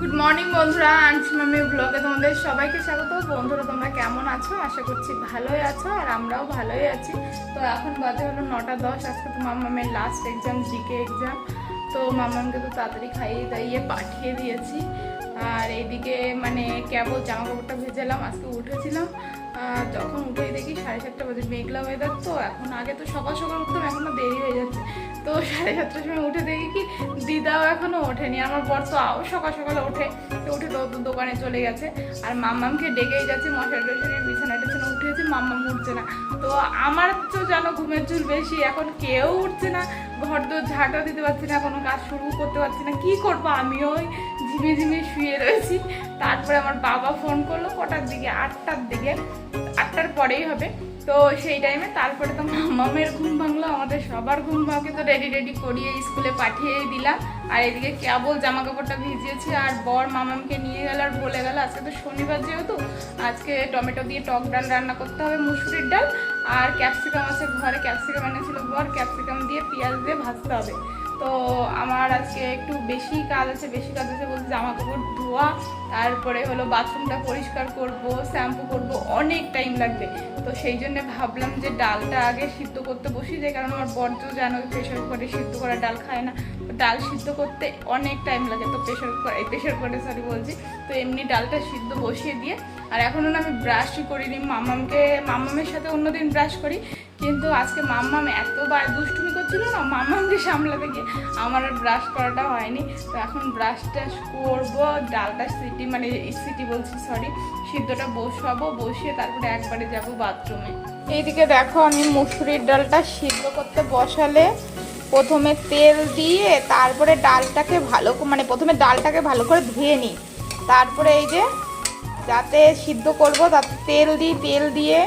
Good morning বন্ধুরা। আনছি মামি ব্লগে তোমাদের সবাইকে স্বাগত। বন্ধুরা, তোমরা কেমন আছো? আশা করছি ভালোই আছো আর আমরাও ভালোই আছি। তো এখন বাজে হলো নটা দশ। আজকে তো মামামের লাস্ট এক্সাম জিকে এক্সাম তো মামামকে তো তাড়াতাড়ি খাইয়ে দাইয়ে পাঠিয়ে দিয়েছি। আর এইদিকে মানে কেবল জামা কাপড়টা ভেজালাম, আজকে উঠেছিলাম। যখন উঠে দেখি সাড়ে সাতটা বাজে, মেঘলা ওয়েদার তো এখন আগে তো সকাল সকাল উঠতাম, এখনও দেরি হয়ে যাচ্ছে। তো সাড়ে সাতটার সময় উঠে দেখি কি দিদাও এখনও ওঠেনি। আমার বর তো আও সকাল সকালে ওঠে। তো উঠে তো দোকানে চলে গেছে। আর মাম্মামকে ডেকেই যাচ্ছে, মশার টশারি, বিছানা টেছানা উঠেছে মাম্মাম উঠছে না। তো আমার তো যেন ঘুমের চুল বেশি, এখন কেউ উঠছে না। ঘর দোর ঝাঁটা দিতে পারছি না, কোনো কাজ শুরু করতে পারছি না। কি করব? আমিও ওই ঝিমে ঝিমে শুয়ে রয়েছি। তারপরে আমার বাবা ফোন করল, কটার দিকে? আটটার দিকে। আটটার পরেই হবে। তো সেই টাইমে তারপরে তো মামের ঘুম ভাঙলো, আমাদের সবার ঘুম ভাঙে তো রেডি রেডি করিয়ে স্কুলে পাঠিয়ে দিলাম। আর এদিকে কেবল জামা কাপড়টা ভিজিয়েছি, আর বর মামামকে নিয়ে গেল আর বলে গেল, আজকে তো শনিবার যেহেতু, আজকে টমেটো দিয়ে টক ডাল রান্না করতে হবে, মুসুরির ডাল, আর ক্যাপসিকাম আছে ঘরে ক্যাপসিকাম এনেছিল বর ক্যাপসিকাম দিয়ে পেঁয়াজ দিয়ে ভাজতে হবে। তো আমার আজকে একটু বেশি কাজ আছে, বেশি কাজ আছে বলতে জামা কাপড় ধোয়া, তারপরে হলো বাথরুমটা পরিষ্কার করব, শ্যাম্পু করব, অনেক টাইম লাগবে। তো সেই জন্য ভাবলাম যে ডালটা আগে সিদ্ধ করতে বসি যে, কারণ আমার বর্জ্য জানো প্রেশার কুকারে সিদ্ধ করা ডাল খায় না। ডাল সিদ্ধ করতে অনেক টাইম লাগে, তো প্রেশার কুকার, এই প্রেশার কুকারে সরি বলছি। তো এমনি ডালটা সিদ্ধ বসিয়ে দিয়ে, আর এখনও না আমি ব্রাশই করিনি মামামকে মামামের সাথে অন্যদিন ব্রাশ করি। কিন্তু আজকে মাম্মাম এত বার দুষ্টুমি করছিল না মাম্মামকে সামলাতে গিয়ে আমার আর ব্রাশ করাটা হয়নি। তো এখন ব্রাশ টাশ করব, ডালটা সিটি মানে সিটি বলছি সরি সিদ্ধটা বসাবো, বসিয়ে তারপরে একবারে যাব বাথরুমে এইদিকে দেখো আমি মুসুরির ডালটা সিদ্ধ করতে বসালে প্রথমে তেল দিয়ে তারপরে ডালটাকে ভালো মানে প্রথমে ডালটাকে ভালো করে ধুয়ে নিই। তারপরে এই যে যাতে সিদ্ধ করব, তাতে তেল দিই, তেল দিয়ে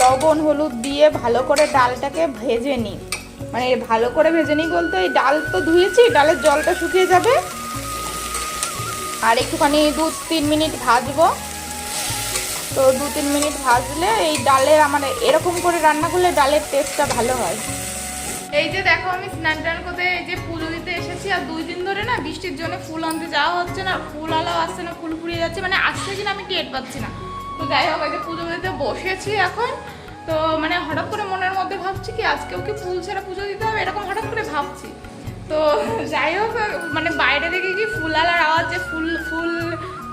লবণ, হলুদ দিয়ে ভালো করে ডালটাকে ভেজে নিই। মানে ভালো করে ভেজে নিই বলতে, এই ডাল তো ধুয়েছি, ডালের জলটা শুকিয়ে যাবে। আর একটুখানি দু তিন মিনিট ভাজবো। তো দু তিন মিনিট ভাজলে এই ডালের আমার এরকম করে রান্না করলে ডালের টেস্টটা ভালো হয়। এই যে দেখো আমি স্নান টান করতে এই যে পুজো দিতে এসেছি, আর দুই দিন ধরে না বৃষ্টির জন্য ফুল আনতে যাওয়া হচ্ছে না, ফুল আলাও আসছে না, ফুল ফুরিয়ে যাচ্ছে মানে আসছে কিনা আমি টের পাচ্ছি না। তো যাই হোক, এই যে পুজো দিতে বসেছি এখন। তো মানে হঠাৎ করে মনের মধ্যে ভাবছি কি, আজকে ওকে ফুল ছাড়া পুজো দিতে হবে, এরকম হঠাৎ করে ভাবছি। তো যাই হোক মানে বাইরে থেকে কি ফুল আলার আওয়াজ যে ফুল ফুল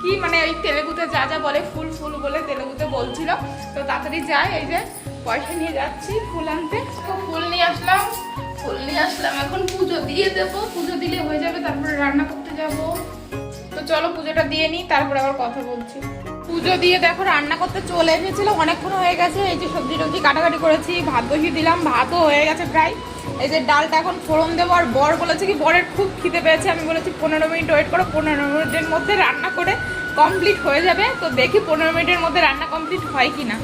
কি মানে ওই তেলেগুতে যা যা বলে, ফুল ফুল বলে তেলেগুতে বলছিল। তো তাড়াতাড়ি যাই, এই যে পয়সা নিয়ে যাচ্ছি ফুল আনতে। তো ফুল নিয়ে আসলাম, ফুল নিয়ে আসলাম। এখন পুজো দিয়ে দেবো, পুজো দিলে হয়ে যাবে, তারপরে রান্না করতে যাব। তো চলো পুজোটা দিয়ে নিই, তারপরে আবার কথা বলছি। পুজো দিয়ে দেখো রান্না করতে চলে এসেছিল, অনেকক্ষণ হয়ে গেছে, এই যে সবজি টবজি কাটাকাটি করেছি, ভাত বসিয়ে দিলাম, ভাতও হয়ে গেছে প্রায়। এই যে ডালটা এখন ফোড়ন দেবো, আর বর বলেছে কি, বরের খুব খিদে পেয়েছে, আমি বলেছি পনেরো মিনিট ওয়েট করো, পনেরো মিনিটের মধ্যে রান্না করে কমপ্লিট হয়ে যাবে, তো দেখি পনেরো মিনিটের মধ্যে রান্না কমপ্লিট হয় কি না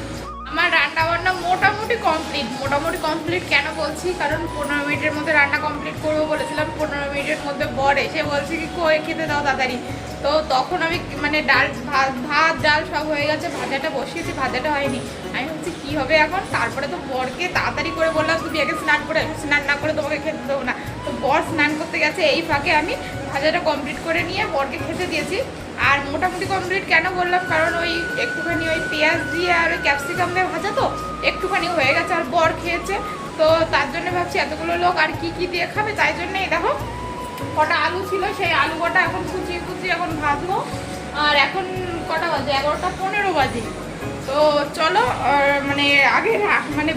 আমার রান্না বান্না মোটামুটি কমপ্লিট মোটামুটি কমপ্লিট কেন বলছি? কারণ পনেরো মিনিটের মধ্যে রান্না কমপ্লিট করব বলেছিলাম, পনেরো মিনিটের মধ্যে বর। এসে বলছে কি, কই, খেতে দাও তাড়াতাড়ি। তো তখন আমি মানে ডাল, ভাত ভাত, ডাল সব হয়ে গেছে, ভাজাটা বসিয়েছি, ভাজাটা হয়নি। আমি ভাবছি, কী হবে এখন? তারপরে তো বরকে তাড়াতাড়ি করে বললাম, তুমি আগে স্নান করে স্নান না করে তোমাকে খেতে দেবো না। তো বর স্নান করতে গেছে, এই ফাঁকে আমি ভাজাটা কমপ্লিট করে নিয়ে বরকে খেতে দিয়েছি। আর মোটামুটি কমপ্লিট কেন বললাম? কারণ ওই একটুখানি ওই পেঁয়াজ দিয়ে আর ওই ক্যাপসিকাম দিয়ে ভাজা তো একটুখানি হয়ে গেছে আর বর খেয়েছে। তো তার জন্য ভাবছি এতগুলো লোক আর কি কি দিয়ে খাবে? তাই জন্য এই দেখো, কটা আলু ছিল, সেই আলু কটা এখন কুচিয়ে কুচিয়ে এখন ভাজবো। আর এখন কটা বাজে? এগারোটা পনেরো বাজে। তো চলো মানে আগে মানে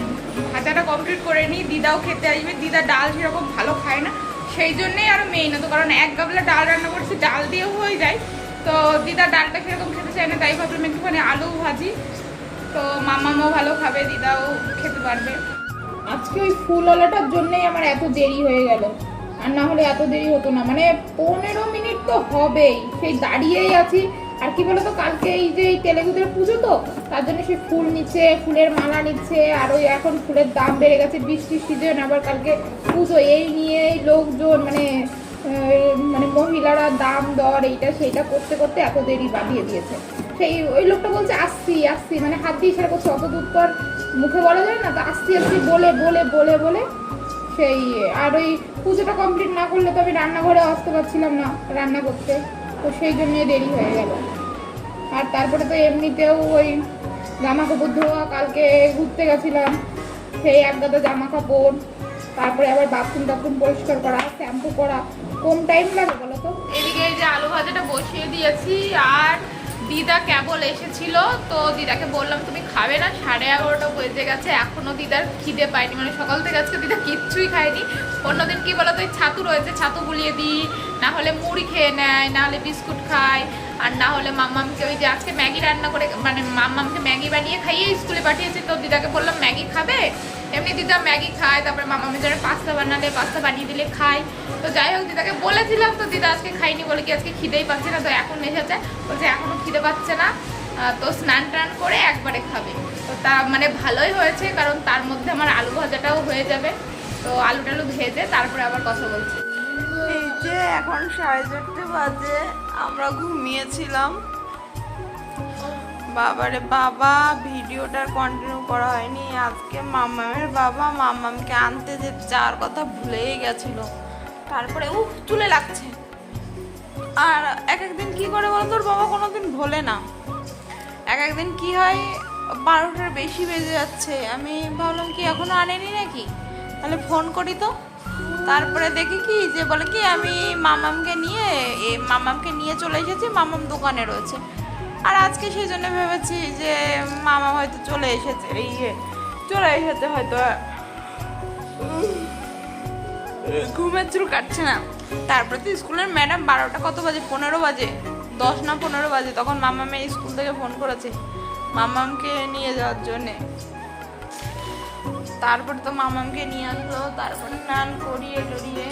ভাজাটা কমপ্লিট করে নিই। দিদাও খেতে আসবে। দিদা ডাল সেরকম ভালো খায় না। সেই জন্যেই আরও মেইন হতো কারণ এক গাবলা ডাল রান্না করছি, ডাল দিয়েও হয়ে যায়। তো দিদা ডালটা সেরকম খেতে চায় না, তাই ভাবলাম একটুখানি আলু ভাজি। তো মামামও ভালো খাবে, দিদাও খেতে পারবে। আজকে ওই ফুলওয়ালাটার জন্যই আমার এত দেরি হয়ে গেল। আর না হলে এত দেরি হতো না মানে পনেরো মিনিট তো হবেই, সেই দাঁড়িয়েই আছি। আর কি বলতো, কালকে এই যে তেলেগুদের পুজো তো, তার জন্য সে ফুল নিচ্ছে, ফুলের মালা নিচ্ছে, আর ওই এখন ফুলের দাম বেড়ে গেছে, বৃষ্টির সিজন, আবার কালকে পুজো, এই নিয়ে লোকজন মানে মানে মহিলারা দাম, দর এইটা সেইটা করতে করতে এত দেরি বাড়িয়ে দিয়েছে। সেই ওই লোকটা বলছে, আসছি আসছি। মানে হাত দিয়ে ইশারা করছে, অত দূর পর মুখে বলা যায় না, তো আসছি আসছি, বলে বলে বলে বলে সেই, আর ওই পুজোটা কমপ্লিট না করলে তো আমি রান্নাঘরে আসতে পারছিলাম না রান্না করতে। তো সেই জন্য দেরি হয়ে গেল। আর তারপরে তো এমনিতেও ওই জামা কাপড় ধোয়া, কালকে ঘুরতে গেছিলাম। সেই এক জামা কাপড় তারপরে আবার বাথরুম টাথরুম পরিষ্কার করা শ্যাম্পু করা কম টাইম লাগে বলো তো? এদিকে যে আলু ভাজাটা বসিয়ে দিয়েছি, আর দিদা কেবল এসেছিল, তো দিদাকে বললাম, তুমি খাবে না, সাড়ে এগারোটা বেজে গেছে, এখনও দিদার খিদে পায়নি। মানে সকাল থেকে আজকে দিদা কিচ্ছুই খায়নি। অন্যদিন কি বলো তো ছাতু রয়েছে, ছাতু গুলিয়ে দিই, না হলে মুড়ি খেয়ে নেয়, না হলে বিস্কুট খায়, আর না হলে মাম্মামকে ওই যে আজকে ম্যাগি রান্না করে মানে মাম্মামকে ম্যাগি বানিয়ে খাইয়ে স্কুলে পাঠিয়েছি, তো দিদাকে বললাম, ম্যাগি খাবে? এমনি দিদা ম্যাগি খায়, তারপরে মামা জন্য পাস্তা বানালে পাস্তা বানিয়ে দিলে খায়। তো যাই হোক দিদাকে বলেছিলাম, তো দিদা আজকে খাইনি বলে কি আজকে খিদেই পাচ্ছে না, তো এখন এসেছে। বলছে এখনও খিদে পাচ্ছে না। তো স্নান টান করে একবারে খাবে। তো তা মানে ভালোই হয়েছে, কারণ তার মধ্যে আমার আলু ভাজাটাও হয়ে যাবে। তো আলু টালু ভেজে তারপরে আবার কথা বলছি। এখন সাড়ে চারটে বাজে, আমরা ঘুমিয়েছিলাম। বাবারে বাবা ভিডিওটার কন্টিনিউ করা হয়নি। আজকে মামামের বাবা মামামকে আনতে যে যাওয়ার কথা ভুলেই গেছিল। তারপরে উফ চুলে লাগছে। আর এক একদিন কি করে বলো তোর বাবা কোনোদিন ভোলে না। এক একদিন কি হয়, বারোটার বেশি বেজে যাচ্ছে। আমি ভাবলাম কি, এখনও আনেনি নাকি? তাহলে ফোন করি তো। তারপরে দেখি কি, যে বলে কি, আমি মামামকে নিয়ে মামামকে নিয়ে চলে এসেছি, মামাম দোকানে রয়েছে। আর আজকে সেই জন্য ভেবেছি যে মামা হয়তো চলে এসেছে ইয়ে, চলে এসেছে হয়তো। ঘুমের চুল কাটছে না। তারপরে তো স্কুলের ম্যাডাম বারোটা কত বাজে? পনেরো বাজে। দশ না পনেরো বাজে তখন মামা মেয়ে স্কুল থেকে ফোন করেছে মামামকে নিয়ে যাওয়ার জন্যে। তারপরে তো মামামকে নিয়ে আসলো তারপরে স্নান করিয়ে টরিয়ে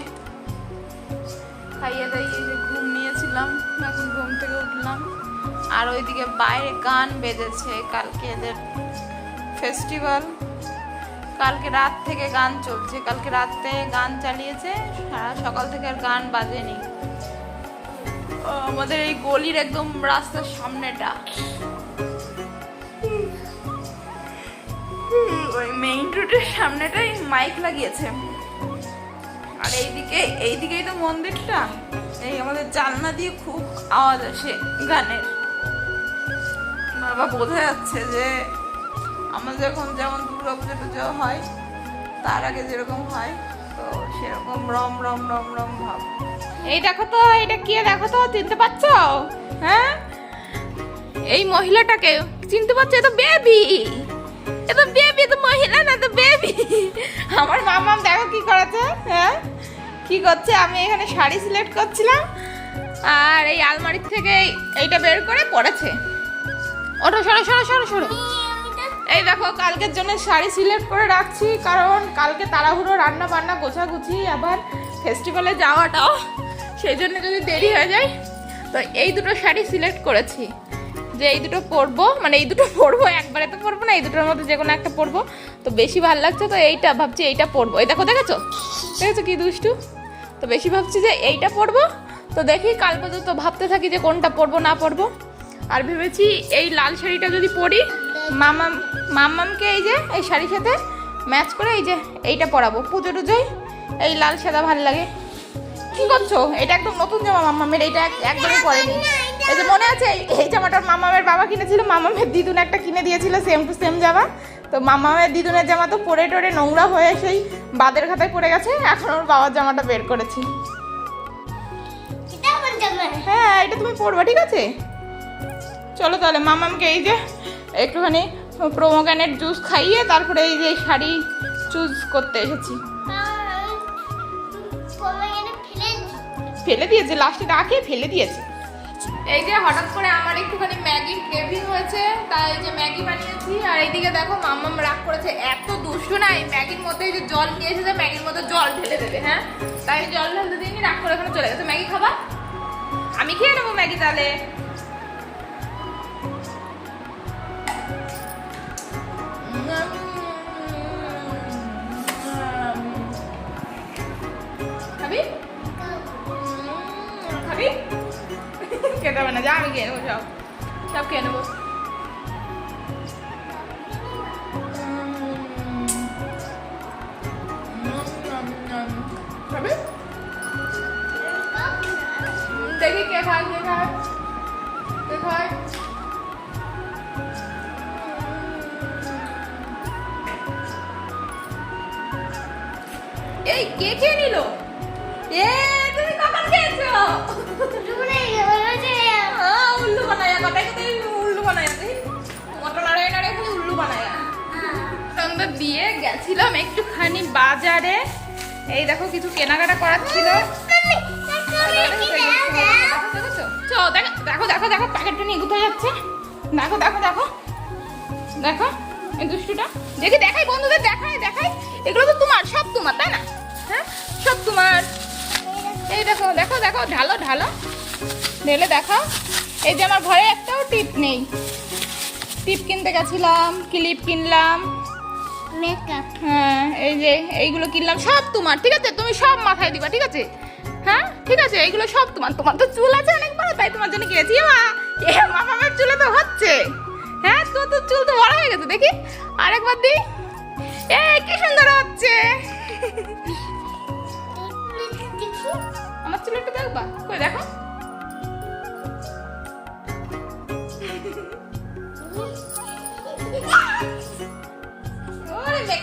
খাইয়ে দাইয়ে যে ঘুমিয়েছিলাম এখন ঘুম থেকে উঠলাম। আর ওইদিকে বাইরে গান বেজেছে, কালকে এদের ফেস্টিভ্যাল কালকে রাত থেকে গান চলছে, কালকে রাত গান চালিয়েছে, সারা সকাল থেকে আর গান বাজেনি। আমাদের এই গলির একদম রাস্তার সামনেটা। ওই মেইন রোডের সামনেটাই মাইক লাগিয়েছে। আর এইদিকে, এইদিকেই তো মন্দিরটা। এই আমাদের জানলা দিয়ে খুব আওয়াজ আসে গানের। বাবা বোঝা যাচ্ছে যে আমাদের এখন যেমন দুর্গা পুজো টুজো হয়, তার আগে যেরকম হয়, তো সেরকম রম রম রম রম ভাব। এই দেখো তো, এটা কে দেখো তো, চিনতে পারছ? হ্যাঁ? এই মহিলাটাকে চিনতে পারছ? এটা বেবি এটা বেবি তো মহিলা না তো বেবি আমার মামাম দেখো কি করেছে হ্যাঁ? কি করছে? আমি এখানে শাড়ি সিলেক্ট করছিলাম, আর এই আলমারির থেকে এইটা বের করে পড়েছে। ওটো সরো সরো সরো সরো। এই দেখো, কালকের জন্য শাড়ি সিলেক্ট করে রাখছি, কারণ কালকে তাড়াহুড়ো রান্না বান্না গোছাগুছি, আবার ফেস্টিভ্যালে যাওয়াটাও, সেই জন্য যদি দেরি হয়ে যায়, তো এই দুটো শাড়ি সিলেক্ট করেছি। যে এই দুটো পরবো মানে এই দুটো পরবো, একবারে তো পরবো না, এই দুটোর মধ্যে যে কোনো একটা পরবো। তো বেশি ভালো লাগছে, তো এইটা ভাবছি এইটা পরবো। এই দেখো, দেখেছ? দেখেছ কি দুষ্টু? তো বেশি ভাবছি যে এইটা পরবো, তো দেখি কাল পর্যন্ত ভাবতে থাকি যে কোনটা পরবো, না পরবো। আর ভেবেছি এই লাল শাড়িটা যদি পরি মামাম মামামকে এই যে এই শাড়ির সাথে ম্যাচ করে এই যে এইটা পরাবো। পুজো টুজোয় এই লাল সাদা ভালো লাগে। কি করছ? এটা একদম নতুন জামা মামামের এইটা এক- একদমই পরেনি। এই যে মনে আছে এই- এই জামাটা মামামের বাবা কিনেছিল মামামের দিদুন একটা কিনে দিয়েছিল সেম টু সেম জামা। তো মামামের দিদুনের জামা তো পরে টরে নোংরা হয়ে সেই বাদের খাতায় পড়ে গেছে এখন ওর বাবার জামাটা বের করেছি। হ্যাঁ এটা তুমি পরবা ঠিক আছে? চলো তাহলে মামামকে এই যে একটুখানি প্রোমোগ্যানেট জুস খাইয়ে তারপরে এই যে শাড়ি চুজ করতে এসেছি। ফেলে দিয়েছে লাস্টে রাখে ফেলে দিয়েছে। এই যে হঠাৎ করে আমার একটুখানি ম্যাগির ক্রেভিং হয়েছে তাই যে ম্যাগি বানিয়েছি। আর এইদিকে দেখো মাম্মাম রাগ করেছে এত দুষ্টু না এই ম্যাগির মধ্যে এই যে জল নিয়ে এসেছে ম্যাগির মধ্যে জল ঢেলে দেবে হ্যাঁ? তাই জল ঢেলতে দিইনি রাগ করে এখানে চলে গেছে। ম্যাগি খাবা? আমি খেয়ে নেব ম্যাগি তাহলে। খেতে হবে না যা আমি খেয়ে নেব সব সব খেয়ে নেব খাবি দেখি কে দেখায় দেখায় দেখায় এই কে খেয়ে নিল দিয়ে গেছিলাম একটুখানি বাজারে। এই দেখো কিছু কেনাকাটা করার ছিল। দেখো দেখো দেখো প্যাকেটটা নিয়ে কোথায় যাচ্ছে? দেখো দেখো দেখো দেখো এই দুষ্টুটা। দেখি দেখাই বন্ধুদের দেখাই দেখাই। এগুলো তো তোমার সব তোমার তাই না? হ্যাঁ সব তোমার। এই দেখো দেখো দেখো ঢালো ঢালো। ঢেলে দেখো এই যে আমার ঘরে একটাও টিপ নেই। টিপ কিনতে গেছিলাম ক্লিপ কিনলাম। মেকআপ হ্যাঁ এই যে এইগুলো কিনলাম সব তোমার ঠিক আছে? তুমি সব মাথায় দিবা ঠিক আছে? হ্যাঁ ঠিক আছে? এইগুলো সব তোমার তোমার তো চুল আছে অনেক বড় তাই তোমার জন্য কিনেছি। এ মা এ মামামের চুলে তো হচ্ছে। হ্যাঁ তো তো চুল তো বড় হয়ে গেছে দেখি। আরেকবার দি এ কি সুন্দর হচ্ছে। আমার চুল একটু দেখবা? কই দেখো। করে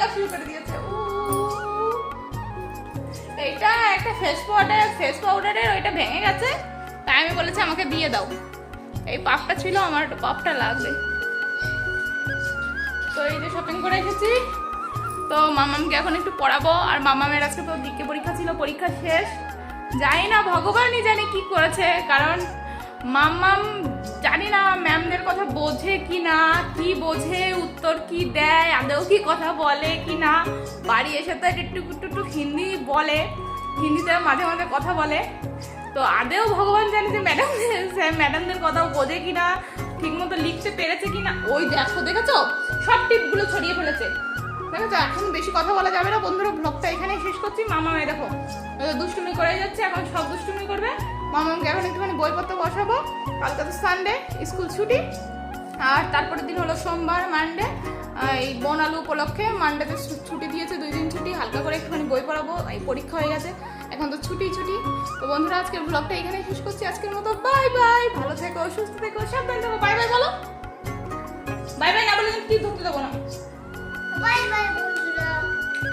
একটা ফেস পাউডার ফেস পাউডারের ওইটা ভেঙে গেছে। তাই আমি বলেছি আমাকে দিয়ে দাও। এই পাপটা ছিল, আমার পাপটা লাগবে। তো এই যে শপিং করে এসেছি। তো মামামকে এখন একটু পড়াবো। আর মামামের আজকে তো দিকে পরীক্ষা ছিল, পরীক্ষা শেষ। জানি না, ভগবানই জানে কি করেছে। কারণ মামাম জানি না ম্যামদের কথা বোঝে কি না, কি বোঝে, উত্তর কি দেয় আদৌ কি কথা বলে কি না? বাড়ি এসে তো একটু একটু হিন্দি বলে, হিন্দিতে মাঝে মাঝে কথা বলে। তো আদেও ভগবান জানে যে ম্যাডাম ম্যাডামদের কথাও বোঝে কি না, ঠিকমতো লিখতে পেরেছে কি না। ওই দেখো, দেখেছ? সব টিপগুলো ছড়িয়ে ফেলেছে। দেখেছ? এখন বেশি কথা বলা যাবে না। বন্ধুরা ব্লগটা এখানেই শেষ করছি। মামা মেয়ে দেখো দুষ্টুমি করে যাচ্ছে, এখন সব দুষ্টুমি করবে। মামাকে এখন একটুখানি বইপত্র বসাবো। কালকে তো সানডে স্কুল ছুটি। আর তারপরের দিন হলো সোমবার মানডে এই বনালু উপলক্ষে মানডেতে ছুটি দিয়েছে, দুই দিন ছুটি। হালকা করে একটুখানি বই পড়াবো, এই পরীক্ষা হয়ে গেছে। এখন তো ছুটি ছুটি। তো বন্ধুরা, আজকের ব্লগটা এখানেই শেষ করছি। আজকের মতো বাই বাই ভালো থেকো, সুস্থ থেকো, সাবধান থেকো। বাই বাই বলো। বাই বাই না বলে কি ধরতে দেবো না। Bye bye